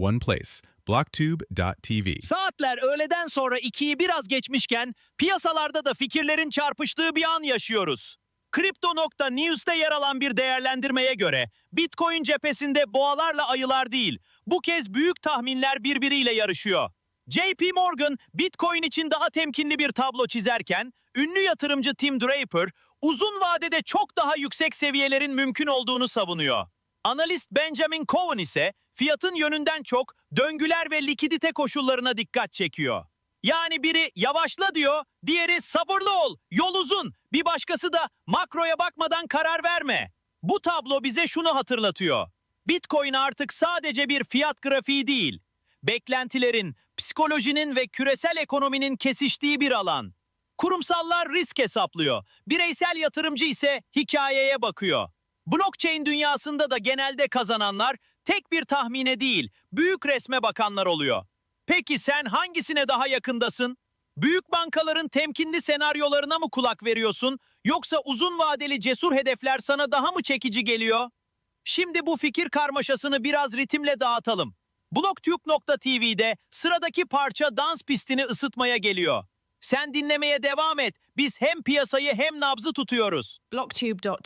one place. blocktube.tv. Saatler öğleden sonra ikiyi biraz geçmişken piyasalarda da fikirlerin çarpıştığı bir an yaşıyoruz. Crypto.news'te yer alan bir değerlendirmeye göre Bitcoin cephesinde boğalarla ayılar değil, bu kez büyük tahminler birbiriyle yarışıyor. JP Morgan Bitcoin için daha temkinli bir tablo çizerken, ünlü yatırımcı Tim Draper uzun vadede çok daha yüksek seviyelerin mümkün olduğunu savunuyor. Analist Benjamin Cohen ise fiyatın yönünden çok döngüler ve likidite koşullarına dikkat çekiyor. Yani biri yavaşla diyor, diğeri sabırlı ol, yol uzun. Bir başkası da makroya bakmadan karar verme. Bu tablo bize şunu hatırlatıyor. Bitcoin artık sadece bir fiyat grafiği değil. Beklentilerin, psikolojinin ve küresel ekonominin kesiştiği bir alan. Kurumsallar risk hesaplıyor. Bireysel yatırımcı ise hikayeye bakıyor. Blockchain dünyasında da genelde kazananlar tek bir tahmine değil, büyük resme bakanlar oluyor. Peki sen hangisine daha yakındasın? Büyük bankaların temkinli senaryolarına mı kulak veriyorsun yoksa uzun vadeli cesur hedefler sana daha mı çekici geliyor? Şimdi bu fikir karmaşasını biraz ritimle dağıtalım. Blogtube.tv'de sıradaki parça dans pistini ısıtmaya geliyor. Sen dinlemeye devam et. Biz hem piyasayı hem nabzı tutuyoruz. blocktube.tv